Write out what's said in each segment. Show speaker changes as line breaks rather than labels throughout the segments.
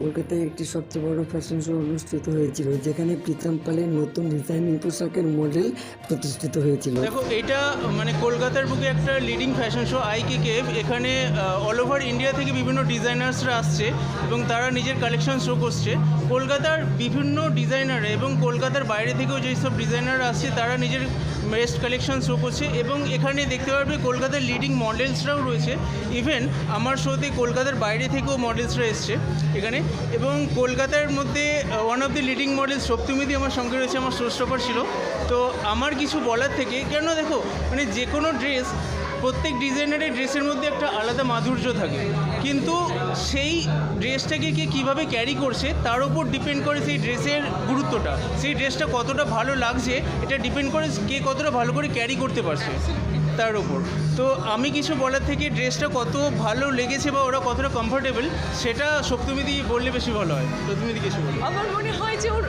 কলকাতায় একটি সবচেয়ে বড় ফ্যাশন শো অনুষ্ঠিত হয়েছিল, যেখানে প্রীতম পালের নতুন ডিজাইনিং পোশাকের মডেল প্রতিষ্ঠিত হয়েছিল।
দেখো, এটা মানে কলকাতার বুকে একটা লিডিং ফ্যাশন শো আইকে কেভ এখানে অল ওভার ইন্ডিয়া থেকে বিভিন্ন ডিজাইনার্সরা আসছে এবং তারা নিজের কালেকশন শো করছে। কলকাতার বিভিন্ন ডিজাইনার এবং কলকাতার বাইরে থেকেও যেসব ডিজাইনার আসছে, তারা নিজের বেস্ট কালেকশন শো করছে এবং এখানে দেখতে পারবে কলকাতার লিডিং মডেলসরাও রয়েছে। ইভেন আমার শোতে কলকাতার বাইরে থেকেও মডেলসরা এসছে এখানে। এবং কলকাতার মধ্যে one of the leading model সপ্তমীদি আমার সঙ্গে রয়েছে, আমার শোস্টপার ছিল। তো আমার কিছু বলার থেকে কেন দেখো মানে যে কোনো ড্রেস প্রত্যেক ডিজাইনারের ড্রেসের মধ্যে একটা আলাদা মাধুর্য থাকে। কিন্তু সেই ড্রেসটাকে কে কীভাবে ক্যারি করছে, তার উপর ডিপেন্ড করে সেই ড্রেসের গুরুত্বটা। সেই ড্রেসটা কতটা ভালো লাগছে, এটা ডিপেন্ড করে কে কতটা ভালো করে ক্যারি করতে পারছে তার উপর। তো আমি কিছু বলার থেকে ড্রেসটা কত ভালো লেগেছে বা ওরা কতটা কমফোর্টেবল সেটা সপ্তমীদি বললে বেশি ভালো হয়। সপ্তমীদি কিছু
আমার মনে হয় যে ওর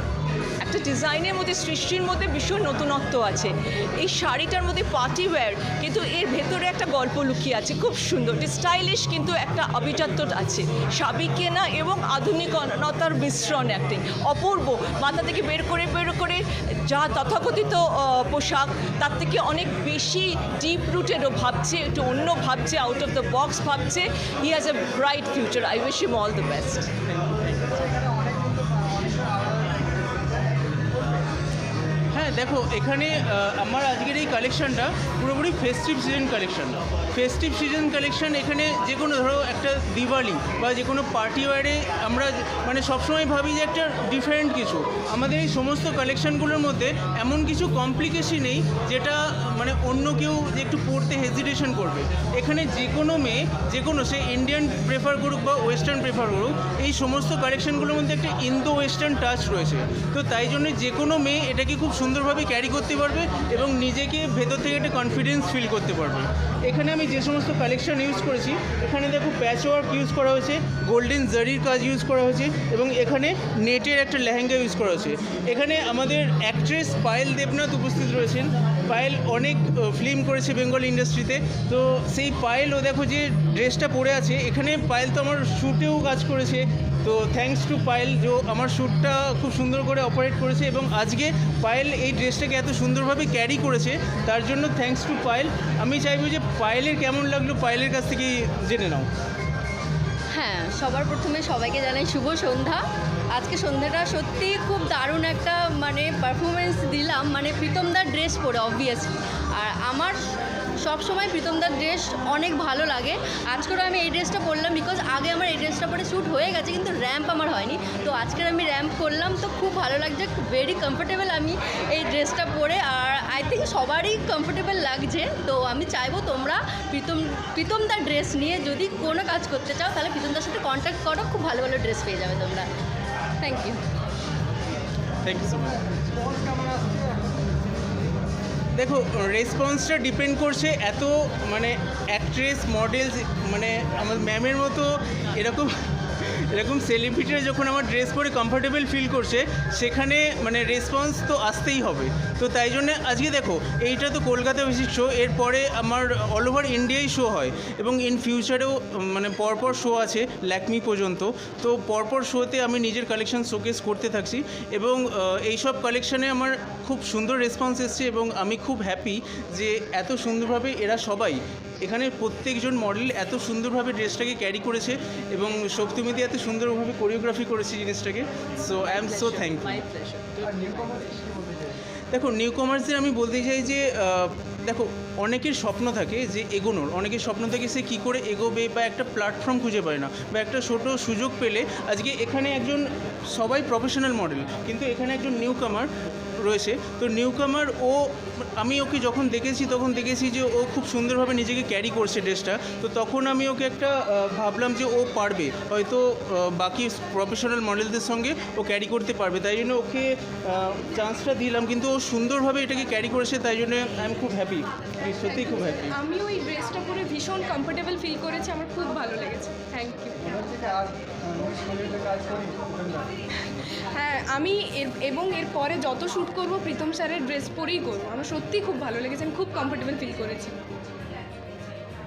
একটা ডিজাইনের মধ্যে, সৃষ্টির মধ্যে ভীষণ নতুনত্ব আছে। এই শাড়িটার মধ্যে পার্টি ওয়্যার কিন্তু এর ভেতরে একটা গল্প লুকিয়ে আছে, খুব সুন্দর। স্টাইলিশ কিন্তু একটা আভিজাত্য আছে। সাবিকেনা এবং আধুনিকতার মিশ্রণ একটি। অপূর্ব। মাথা থেকে বের করে বের করে যা তথাকথিত পোশাক, তার থেকে অনেক বেশি ডিপ রুটেডও ভাবছে, একটু অন্য ভাবছে আউট অফ দ্য বক্স ভাবছে। He has a bright future I wish him all the best
দেখো, এখানে আমার আজকের এই কালেকশনটা পুরোপুরি festive season collection festive season collection এখানে যে কোনো, ধরো, একটা দিওয়ালি বা যে কোনো পার্টি ওয়ারে আমরা মানে সবসময় ভাবি যে একটা ডিফারেন্ট কিছু। আমাদের এই সমস্ত কালেকশনগুলোর মধ্যে এমন কিছু কমপ্লিকেশন নেই যেটা মানে অন্য কেউ যে একটু পড়তে হেজিটেশন করবে। এখানে যে কোনো মেয়ে, যে কোনো, সে ইন্ডিয়ান প্রেফার করুক বা ওয়েস্টার্ন প্রেফার করুক, এই সমস্ত কালেকশনগুলোর মধ্যে একটা ইন্দো ওয়েস্টার্ন টাচ রয়েছে। তো তাই জন্য যে কোনো মেয়ে এটাকে খুব সুন্দরভাবে ক্যারি করতে পারবে এবং নিজেকে ভেতর থেকে একটা কনফিডেন্স ফিল করতে পারবে। এখানে আমি যে সমস্ত কালেকশন ইউজ করেছি, এখানে দেখো প্যাচ ওয়ার্ক ইউজ করা হয়েছে গোল্ডেন জারির কাজ ইউজ করা হয়েছে এবং এখানে নেটের একটা লেহেঙ্গা ইউজ করা হয়েছে। এখানে আমাদের অ্যাক্ট্রেস পায়েল দেবনাথ উপস্থিত রয়েছেন। পায়েল অনেক ফিল্ম করেছে বেঙ্গল ইন্ডাস্ট্রিতে তো সেই পায়েল ও দেখো যে ড্রেসটা পরে আছে। এখানে পায়েল তো আমার শ্যুটেও কাজ করেছে। তো থ্যাঙ্কস টু পায়েল যে আমার শ্যুটটা খুব সুন্দর করে অপারেট করেছে এবং আজকে পায়েল এই ড্রেসটাকে এত সুন্দরভাবে ক্যারি করেছে, তার জন্য থ্যাঙ্কস টু পায়েল আমি চাইব যে পায়েলের কেমন লাগল পায়েলের কাছ থেকে জেনে নাও।
হ্যাঁ সবার প্রথমে সবাইকে জানাই শুভ সন্ধ্যা। আজকে সন্ধ্যাটা সত্যি খুব দারুণ একটা মানে পারফরমেন্স দিলাম। মানে প্রীতমদার ড্রেস পরে অবভিয়াসলি আর আমার সব সময় প্রীতমদার ড্রেস অনেক ভালো লাগে। আজকেরও আমি এই ড্রেসটা পরলাম বিকজ আগে আমার এই ড্রেসটা পরে শ্যুট হয়ে গেছে, কিন্তু র্যাম্প আমার হয়নি। তো আজকের আমি র্যাম্প করলাম, তো খুব ভালো লাগছে ভেরি কমফোর্টেবল আমি এই ড্রেসটা পরে। আর আই থিঙ্ক সবারই কমফোর্টেবল লাগছে। তো আমি চাইব তোমরা প্রীতম, প্রীতমদার ড্রেস নিয়ে যদি কোনো কাজ করতে চাও, তাহলে প্রীতমদার সাথে কন্ট্যাক্ট করো, খুব ভালো ভালো ড্রেস পেয়ে যাবে তোমরা। Thank you
thank you so much দেখো রেসপন্সটা ডিপেন্ড করছে এত মানে অ্যাক্ট্রেস মডেলস মানে আমার ম্যামের মতো এরকম এরকম সেলিব্রিটিরা যখন আমার ড্রেস পরে কমফোর্টেবল ফিল করছে, সেখানে মানে রেসপন্স তো আসতেই হবে। তো তাই জন্য আজকে দেখো, এইটা তো কলকাতা ভিজিট শো এরপরে আমার অল ওভার ইন্ডিয়ায় শো হয় এবং ইন ফিউচারেও মানে পরপর শো আছে ল্যাকমি পর্যন্ত। তো পরপর শোতে আমি নিজের কালেকশন শোকেস করতে থাকছি এবং এইসব কালেকশনে আমার খুব সুন্দর রেসপন্স এসছে এবং আমি খুব হ্যাপি যে এত সুন্দরভাবে এরা সবাই এখানে প্রত্যেকজন মডেল এত সুন্দরভাবে ড্রেসটাকে ক্যারি করেছে এবং শক্তি শক্তিমিতি এত সুন্দরভাবে কোরিওগ্রাফি করেছে জিনিসটাকে। So I am so
thank you
দেখো নিউ কমার্সের আমি বলতে চাই যে দেখো, অনেকের স্বপ্ন থাকে যে এগোনোর। অনেকের স্বপ্ন থাকে সে কী করে এগোবে বা একটা প্ল্যাটফর্ম খুঁজে পায় না বা একটা ছোটো সুযোগ পেলে আজকে এখানে একজন সবাই প্রফেশনাল মডেল কিন্তু এখানে একজন নিউ কামার রয়েছে। তো নিউ কামার ও, আমি ওকে যখন দেখেছি, তখন দেখেছি যে ও খুব সুন্দরভাবে নিজেকে ক্যারি করছে ড্রেসটা। তো তখন আমি ওকে একটা ভাবলাম যে ও পারবে। হয়তো বাকি প্রফেশনাল মডেলদের সঙ্গে ও ক্যারি করতে পারবে। তাই জন্য ওকে চান্সটা দিলাম, কিন্তু ও সুন্দরভাবে এটাকে ক্যারি করেছে, তাই জন্য আই এম খুব হ্যাপি সত্যিই খুব হ্যাপি
আমি ওই ড্রেসটা পরে ভীষণ কমফোর্টেবল ফিল করেছি, আমার খুব ভালো লেগেছে। থ্যাংক ইউ হ্যাঁ আমি এর, এবং এর পরে যত শ্যুট করব, প্রীতম স্যারের ড্রেস পরেই করব। আমার সত্যিই খুব ভালো লেগেছে, আমি খুব কমফোর্টেবল ফিল করেছি।